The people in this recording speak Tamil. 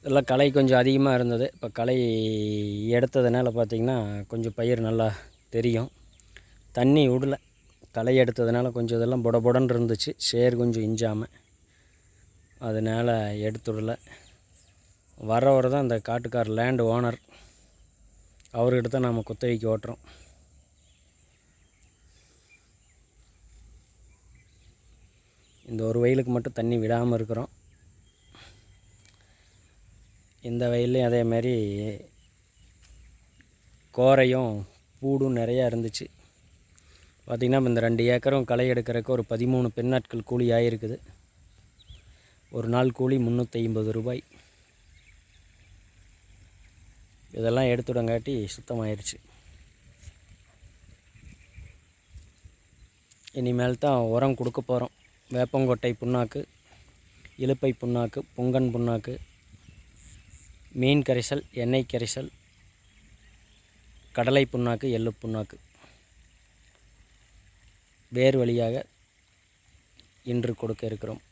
இதெல்லாம் களை கொஞ்சம் அதிகமாக இருந்தது. இப்போ களை எடுத்ததுனால பார்த்திங்கன்னா கொஞ்சம் பயிர் நல்லா தெரியும். தண்ணி விடல. களை எடுத்ததுனால கொஞ்சம் இதெல்லாம் புட புடன்னு இருந்துச்சு. சேர் கொஞ்சம் இஞ்சாமல் அதனால் எடுத்து விடல வரவர் தான் அந்த காட்டுக்கார் லேண்டு ஓனர் அவர்கிட்ட தான் நாம் குத்தகைக்கு ஓட்டுறோம். இந்த ஒரு வயலுக்கு மட்டும் தண்ணி விடாமல் இருக்கிறோம். இந்த வயல்லையும் அதே மாதிரி கோரையும் பூடும் நிறையா இருந்துச்சு. பார்த்திங்கன்னா இந்த ரெண்டு ஏக்கரும் களை எடுக்கிறதுக்கு ஒரு பதிமூணு பெண்ணாட்கள் கூலி ஆகிருக்குது ஒரு நாள் கூலி முந்நூற்றி ஐம்பது ரூபாய். இதெல்லாம் எடுத்துடங்காட்டி சுத்தமாயிருச்சு. இனிமேல் தான் உரம் கொடுக்க போகிறோம் வேப்பங்கொட்டை புண்ணாக்கு இலுப்பை புண்ணாக்கு புங்கன் புண்ணாக்கு மீன் கரைசல் எண்ணெய் கரைசல் கடலை புண்ணாக்கு எள்ளு புண்ணாக்கு. வேறு வழியாக இன்று கொடுக்க இருக்கிறோம்.